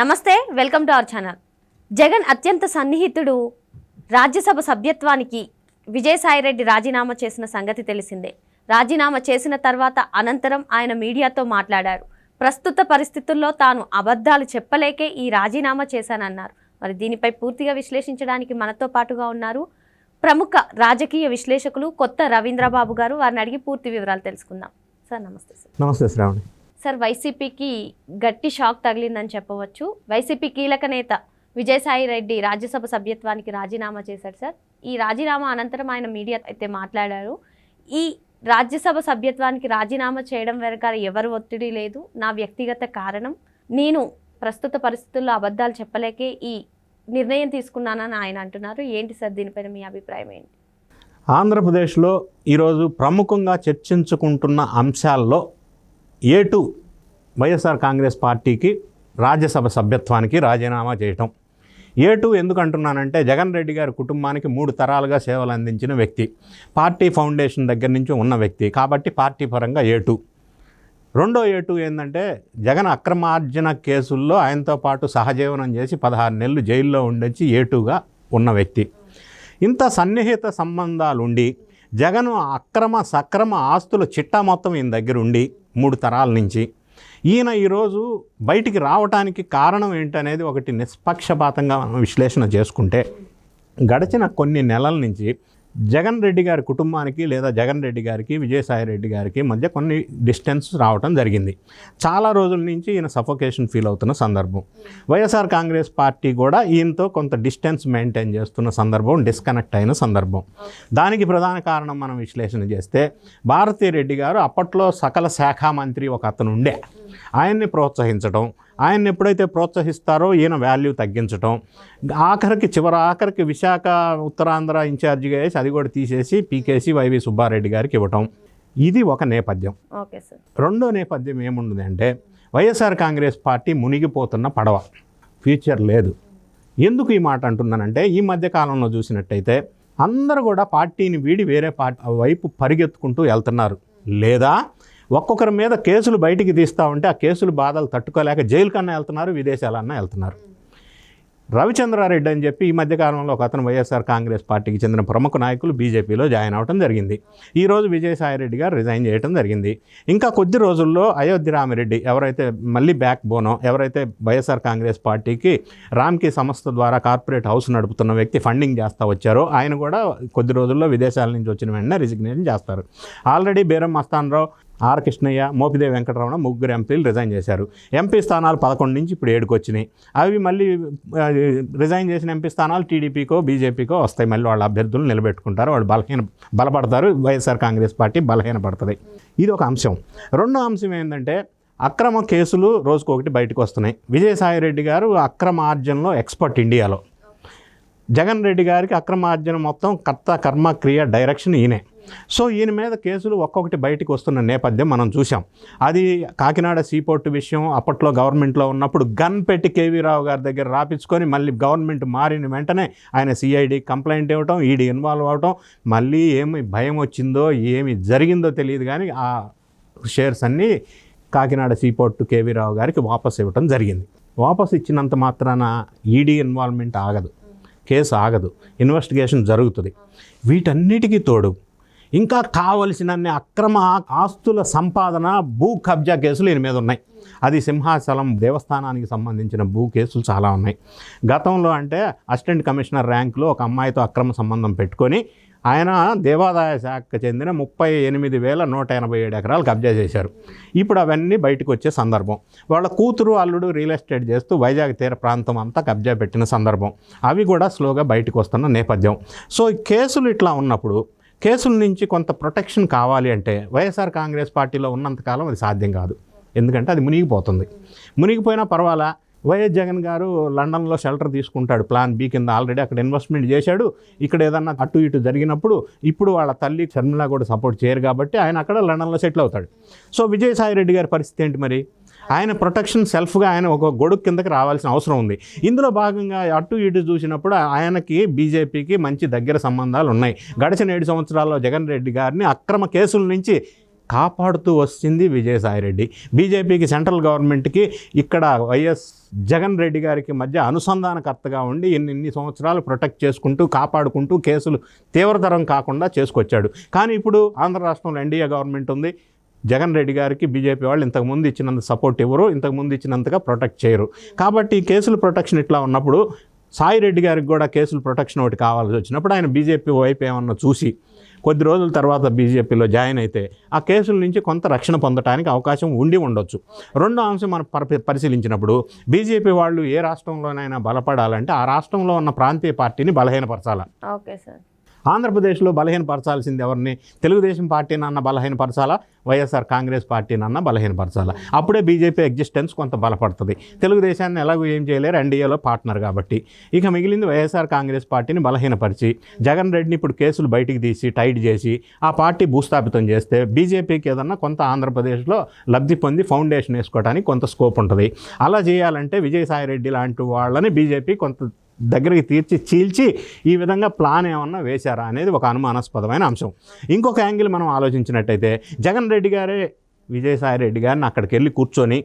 నమస్తే welcome to our channel. Jagan అత్యంత సన్నిహితుడు రాజ్యసభ సభ్యత్వానికి విజయసాయిరెడ్డి రాజీనామా చేసిన సంగతి తెలిసిందే. రాజీనామా చేసిన తర్వాత అనంతరం ఆయన మీడియాతో మాట్లాడారు. ప్రస్తుత పరిస్థితుల్లో తాను అబద్ధాలు చెప్పలేకే ఈ రాజీనామా చేశానన్నారు. మరి దీనిపై పూర్తిగా విశ్లేషించడానికి మనతో పాటుగా ఉన్నారు ప్రముఖ రాజకీయ విశ్లేషకులు కొత్త రవీంద్రబాబు గారు. వారిని అడిగి పూర్తి వివరాలు తెలుసుకుందాం. సార్ నమస్తే సార్. నమస్తే శ్రావణి. సార్ వైసీపీకి గట్టి షాక్ తగిలిందని చెప్పవచ్చు. వైసీపీ కీలక నేత విజయసాయి రెడ్డి రాజ్యసభ సభ్యత్వానికి రాజీనామా చేశారు సార్. ఈ రాజీనామా అనంతరం ఆయన మీడియా అయితే మాట్లాడారు. ఈ రాజ్యసభ సభ్యత్వానికి రాజీనామా చేయడం వెనక ఎవరు ఒత్తిడి లేదు. నా వ్యక్తిగత కారణం నేను ప్రస్తుత పరిస్థితుల్లో అబద్ధాలు చెప్పలేకే ఈ నిర్ణయం తీసుకున్నానని ఆయన అంటున్నారు. ఏంటి సార్ దీనిపైన మీ అభిప్రాయం ఏంటి? ఆంధ్రప్రదేశ్లో ఈరోజు ప్రముఖంగా చర్చించుకుంటున్న అంశాల్లో ఏటు వైఎస్ఆర్ కాంగ్రెస్ పార్టీకి రాజ్యసభ సభ్యత్వానికి రాజీనామా చేయటం. ఏటు ఎందుకు అంటున్నానంటే జగన్ రెడ్డి గారి కుటుంబానికి మూడు తరాలుగా సేవలు అందించిన వ్యక్తి. పార్టీ ఫౌండేషన్ దగ్గర నుంచి ఉన్న వ్యక్తి. కాబట్టి పార్టీ పరంగా ఏటు రెండో ఏటు ఏంటంటే జగన్ అక్రమార్జన కేసుల్లో ఆయనతో పాటు సహజీవనం చేసి పదహారు నెలలు జైల్లో ఉండొచ్చి ఏటుగా ఉన్న వ్యక్తి. ఇంత సన్నిహిత సంబంధాలుండి జగన్ అక్రమ సక్రమ ఆస్తుల చిట్టా మొత్తం ఈయన దగ్గర ఉండి మూడు తరాల నుంచి. ఈయన ఈరోజు బయటికి రావటానికి కారణం ఏంటనేది ఒకటి నిష్పక్షపాతంగా మనం విశ్లేషణ చేసుకుంటే గడిచిన కొన్ని నెలల నుంచి జగన్ రెడ్డి గారి కుటుంబానికి లేదా జగన్ రెడ్డి గారికి విజయసాయి రెడ్డి గారికి మధ్య కొన్ని డిస్టెన్స్ రావటం జరిగింది. చాలా రోజుల నుంచి ఈయన సఫోకేషన్ ఫీల్ అవుతున్న సందర్భం. వైఎస్ఆర్ కాంగ్రెస్ పార్టీ కూడా ఈయనతో కొంత డిస్టెన్స్ మెయింటైన్ చేస్తున్న సందర్భం డిస్కనెక్ట్ అయిన సందర్భం. దానికి ప్రధాన కారణం మనం విశ్లేషణ చేస్తే భారతీ రెడ్డి గారు అప్పట్లో సకల శాఖ మంత్రి ఒక అతను ఉండే. ఆయన్ని ప్రోత్సహించడం ఆయన్ని ఎప్పుడైతే ప్రోత్సహిస్తారో ఈయన వాల్యూ తగ్గించడం ఆఖరికి చివరి ఆఖరికి విశాఖ ఉత్తరాంధ్ర ఇన్ఛార్జిగా వేసి అది కూడా తీసేసి పీకేసి వైవి సుబ్బారెడ్డి గారికి ఇవ్వటం. ఇది ఒక నేపథ్యం. Okay sir. రెండో నేపథ్యం ఏముంది అంటే వైఎస్ఆర్ కాంగ్రెస్ పార్టీ మునిగిపోతున్న పడవ. ఫ్యూచర్ లేదు. ఎందుకు ఈ మాట అంటున్నానంటే ఈ మధ్య కాలంలో చూసినట్టయితే అందరూ కూడా పార్టీని వీడి వేరే పార్టీ వైపు పరిగెత్తుకుంటూ వెళ్తున్నారు. లేదా ఒక్కొక్కరి మీద కేసులు బయటికి తీస్తూ ఉంటే ఆ కేసులు బాధలు తట్టుకోలేక జైలు కన్నా వెళ్తున్నారు విదేశాలన్నా వెళ్తున్నారు. రవిచంద్రారెడ్డి అని చెప్పి ఈ మధ్యకాలంలో ఒక అతను వైఎస్ఆర్ కాంగ్రెస్ పార్టీకి చెందిన ప్రముఖ నాయకులు బీజేపీలో జాయిన్ అవడం జరిగింది. ఈరోజు విజయసాయిరెడ్డి గారు రిజైన్ చేయడం జరిగింది. ఇంకా కొద్ది రోజుల్లో అయోధ్య రామిరెడ్డి ఎవరైతే మళ్ళీ బ్యాక్ బోనో ఎవరైతే వైఎస్ఆర్ కాంగ్రెస్ పార్టీకి రామ్కి సంస్థ ద్వారా కార్పొరేట్ హౌస్ నడుపుతున్న వ్యక్తి ఫండింగ్ చేస్తూ వచ్చారో ఆయన కూడా కొద్ది రోజుల్లో విదేశాల నుంచి వచ్చిన వెంటనే రిజిగ్నేషన్ చేస్తారు. ఆల్రెడీ బేరం మస్తానరావు ఆర్ కృష్ణయ్య మోపిదేవి వెంకటరమణ ముగ్గురు ఎంపీలు రిజైన్ చేశారు. ఎంపీ స్థానాలు పదకొండు నుంచి ఇప్పుడు ఏడుకు వచ్చినాయి. అవి మళ్ళీ రిజైన్ చేసిన ఎంపీ స్థానాలు టీడీపీకో బీజేపీకో వస్తాయి. మళ్ళీ వాళ్ళ అభ్యర్థులు నిలబెట్టుకుంటారు. వాళ్ళు బలహీన బలపడతారు. వైఎస్ఆర్ కాంగ్రెస్ పార్టీ బలహీనపడుతుంది. ఇది ఒక అంశం. రెండో అంశం ఏంటంటే అక్రమ కేసులు రోజుకొకటి బయటకు వస్తున్నాయి. విజయసాయిరెడ్డి గారు అక్రమ ఆర్జనలో ఎక్స్పర్ట్ ఇండియాలో. జగన్ రెడ్డి గారికి అక్రమార్జన మొత్తం కర్త కర్మ క్రియ డైరెక్షన్ ఈయనే. సో ఈయన మీద కేసులు ఒక్కొక్కటి బయటికి వస్తున్న నేపథ్యం మనం చూసాం అది కాకినాడ సీపోర్ట్ విషయం అప్పట్లో గవర్నమెంట్లో ఉన్నప్పుడు గన్ పెట్టి కేవీ రావు గారి దగ్గర రాపించుకొని మళ్ళీ గవర్నమెంట్ మారిన వెంటనే ఆయన సిఐడి కంప్లైంట్ ఇవ్వటం ఈడీ ఇన్వాల్వ్ అవటం మళ్ళీ ఏమి భయం వచ్చిందో ఏమి జరిగిందో తెలియదు కానీ ఆ షేర్స్ అన్నీ కాకినాడ సీపోర్ట్ కేవీ రావు గారికి వాపస్ ఇవ్వటం జరిగింది. వాపస్ ఇచ్చినంత మాత్రాన ఈడీ ఇన్వాల్వ్మెంట్ ఆగదు. కేసు ఆగదు. ఇన్వెస్టిగేషన్ జరుగుతుంది. వీటన్నిటికీ తోడు ఇంకా కావలసినన్ని అక్రమ ఆస్తుల సంపాదన భూ కబ్జా కేసులు ఈయన మీద ఉన్నాయి. అది సింహాచలం దేవస్థానానికి సంబంధించిన భూ కేసులు చాలా ఉన్నాయి. గతంలో అంటే అసిస్టెంట్ కమిషనర్ ర్యాంకులో ఒక అమ్మాయితో అక్రమ సంబంధం పెట్టుకొని ఆయన దేవాదాయ శాఖకు చెందిన ముప్పై ఎనిమిది వేల నూట ఎనభై ఏడు ఎకరాలు కబ్జా చేశారు. ఇప్పుడు అవన్నీ బయటకు వచ్చే సందర్భం. వాళ్ళ కూతురు అల్లుడు రియల్ ఎస్టేట్ చేస్తూ వైజాగ్ తీర ప్రాంతం అంతా కబ్జా పెట్టిన సందర్భం. అవి కూడా స్లోగా బయటకు వస్తున్న నేపథ్యం. సో ఈ కేసులు ఇట్లా ఉన్నప్పుడు కేసుల నుంచి కొంత ప్రొటెక్షన్ కావాలి అంటే వైఎస్ఆర్ కాంగ్రెస్ పార్టీలో ఉన్నంతకాలం అది సాధ్యం కాదు. ఎందుకంటే అది మునిగిపోతుంది. మునిగిపోయినా పర్వాలా? వైఎస్ జగన్ గారు లండన్లో షెల్టర్ తీసుకుంటాడు ప్లాన్ బి కింద ఆల్రెడీ అక్కడ ఇన్వెస్ట్మెంట్ చేశాడు. ఇక్కడ ఏదన్నా అటు ఇటు జరిగినప్పుడు ఇప్పుడు వాళ్ళ తల్లి షర్మిల కూడా సపోర్ట్ చేయరు కాబట్టి ఆయన అక్కడ లండన్లో సెటిల్ అవుతాడు. సో విజయసాయి రెడ్డి గారి పరిస్థితి ఏంటి మరి? ఆయన ప్రొటెక్షన్ సెల్ఫ్గా ఆయన ఒక గొడుగు కిందకి రావాల్సిన అవసరం ఉంది. ఇందులో భాగంగా అటు ఇటు చూసినప్పుడు ఆయనకి బీజేపీకి మంచి దగ్గర సంబంధాలు ఉన్నాయి. గడిచిన ఏడు సంవత్సరాల్లో జగన్ రెడ్డి గారిని అక్రమ కేసుల నుంచి కాపాడుతూ వచ్చింది విజయసాయిరెడ్డి. బీజేపీకి సెంట్రల్ గవర్నమెంట్కి ఇక్కడ వైఎస్ జగన్ రెడ్డి గారికి మధ్య అనుసంధానకర్తగా ఉండి ఇన్ని ఇన్ని సంవత్సరాలు ప్రొటెక్ట్ చేసుకుంటూ కాపాడుకుంటూ కేసులు తీవ్రతరం కాకుండా చేసుకొచ్చాడు. కానీ ఇప్పుడు ఆంధ్ర రాష్ట్రంలో ఎన్డీఏ గవర్నమెంట్ ఉంది. జగన్ రెడ్డి గారికి బీజేపీ వాళ్ళు ఇంతకుముందు ఇచ్చినంత సపోర్ట్ ఇవ్వరు ఇంతకుముందు ఇచ్చినంతగా ప్రొటెక్ట్ చేయరు. కాబట్టి ఈ ప్రొటెక్షన్ ఇట్లా ఉన్నప్పుడు సాయి రెడ్డి గారికి కూడా కేసులు ప్రొటెక్షన్ ఒకటి కావాల్సి వచ్చినప్పుడు ఆయన బీజేపీ వైపు ఏమన్నా చూసి కొద్ది రోజుల తర్వాత బీజేపీలో జాయిన్ అయితే ఆ కేసుల నుంచి కొంత రక్షణ పొందడానికి అవకాశం ఉండి ఉండొచ్చు. రెండో అంశం మనం పరి- పరిశీలించినప్పుడు బీజేపీ వాళ్ళు ఏ రాష్ట్రంలోనైనా బలపడాలంటే ఆ రాష్ట్రంలో ఉన్న ప్రాంతీయ పార్టీని బలహీనపరచాలి. Okay sir. ఆంధ్రప్రదేశ్లో బలహీనపరచాల్సింది ఎవరిని? తెలుగుదేశం పార్టీనన్న బలహీనపరచాలా? వైఎస్ఆర్ కాంగ్రెస్ పార్టీనన్న బలహీనపరచాలా? అప్పుడే బీజేపీ ఎగ్జిస్టెన్స్ కొంత బలపడుతుంది. తెలుగుదేశాన్ని ఎలాగో ఏం చేయలేరు. ఎన్డీఏలో పార్ట్నర్ కాబట్టి. ఇక మిగిలింది వైఎస్ఆర్ కాంగ్రెస్ పార్టీని బలహీనపరిచి జగన్ రెడ్డిని ఇప్పుడు కేసులు బయటికి తీసి టైట్ చేసి ఆ పార్టీ భూస్థాపితం చేస్తే బీజేపీకి ఏదన్నా కొంత ఆంధ్రప్రదేశ్లో లబ్ధి పొంది ఫౌండేషన్ వేసుకోవడానికి కొంత స్కోప్ ఉంటుంది. అలా చేయాలంటే విజయసాయి రెడ్డి లాంటి వాళ్ళని బీజేపీ కొంత దగ్గరికి తీర్చి చీల్చి ఈ విధంగా ప్లాన్ ఏమన్నా వేశారా అనేది ఒక అనుమానాస్పదమైన అంశం. ఇంకొక యాంగిల్ మనం ఆలోచించినట్టయితే జగన్ రెడ్డి గారే విజయసాయి రెడ్డి గారిని అక్కడికి వెళ్ళి కూర్చొని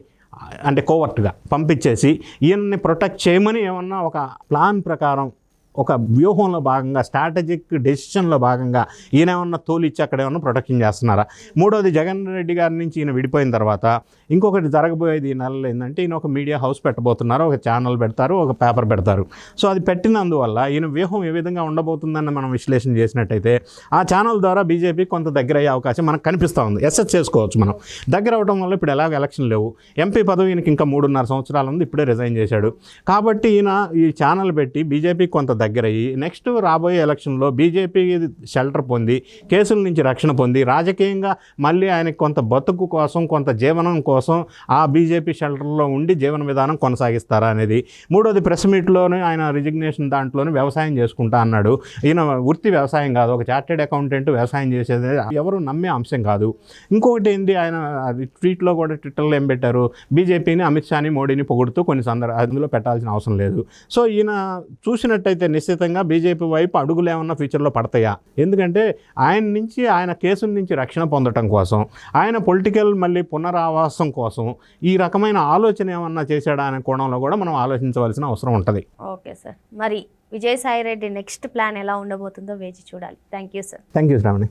అంటే కోవర్ట్గా పంపించేసి ఈయన్ని ప్రొటెక్ట్ చేయమని ఏమన్నా ఒక ప్లాన్ ప్రకారం ఒక వ్యూహంలో భాగంగా స్ట్రాటజిక్ డెసిషన్లో భాగంగా ఈయన ఏమన్నా తోలిచ్చి అక్కడ ఏమన్నా ప్రొటెక్షన్ చేస్తున్నారా? మూడోది జగన్ రెడ్డి గారి నుంచి ఈయన విడిపోయిన తర్వాత ఇంకొకటి జరగబోయేది ఈ నెలలో ఏంటంటే ఈయన ఒక మీడియా హౌస్ పెట్టబోతున్నారు ఒక ఛానల్ పెడతారు ఒక పేపర్ పెడతారు. సో అది పెట్టినందువల్ల ఈయన వ్యూహం ఏ విధంగా ఉండబోతుందని మనం విశ్లేషణ చేసినట్టయితే ఆ ఛానల్ ద్వారా బీజేపీ కొంత దగ్గర అయ్యే అవకాశం మనకు కనిపిస్తూ ఉంది. ఎస్ఎస్ చేసుకోవచ్చు మనం. దగ్గర అవడం వల్ల ఇప్పుడు ఎలాగ ఎలక్షన్ లేవు. ఎంపీ పదవి ఈయనకి ఇంకా మూడున్నర సంవత్సరాలు ఉంది ఇప్పుడే రిజైన్ చేశాడు. కాబట్టి ఈయన ఈ ఛానల్ పెట్టి బీజేపీ కొంత దగ్గర అయ్యి నెక్స్ట్ రాబోయే ఎలక్షన్లో బీజేపీ షెల్టర్ పొంది కేసుల నుంచి రక్షణ పొంది రాజకీయంగా మళ్ళీ ఆయన కొంత బతుకు కోసం కొంత జీవనం కోసం ఆ బీజేపీ షెల్టర్లో ఉండి జీవన విధానం కొనసాగిస్తారా అనేది. మూడోది ప్రెస్ మీట్లోనే ఆయన రిజిగ్నేషన్ దాంట్లోనే వ్యవసాయం చేసుకుంటా అన్నాడు. ఈయన వృత్తి వ్యవసాయం కాదు ఒక చార్టెడ్ అకౌంటెంట్ వ్యవసాయం చేసేది ఎవరు నమ్మే అంశం కాదు. ఇంకొకటి ఏంటి ఆయన అది ట్వీట్లో కూడా ట్విట్టర్లో ఏం పెట్టారు? బీజేపీని అమిత్ షాని మోడీని పొగుడుతూ కొన్ని సందర్భ అందులో పెట్టాల్సిన అవసరం లేదు. సో ఈయన చూసినట్టయితే నిశ్చితంగా బీజేపీ వైపు అడుగులు ఏమన్నా ఫ్యూచర్లో పడతాయా? ఎందుకంటే ఆయన నుంచి ఆయన కేసుల నుంచి రక్షణ పొందటం కోసం ఆయన పొలిటికల్ మళ్ళీ పునరావాసం కోసం ఈ రకమైన ఆలోచన ఏమన్నా చేశాడా అనే కోణంలో కూడా మనం ఆలోచించవలసిన అవసరం ఉంటుంది. Okay sir. మరి విజయసాయి రెడ్డి నెక్స్ట్ ప్లాన్ ఎలా ఉండబోతుందో వేచి చూడాలి. Thank you sir. Thank you Shravani.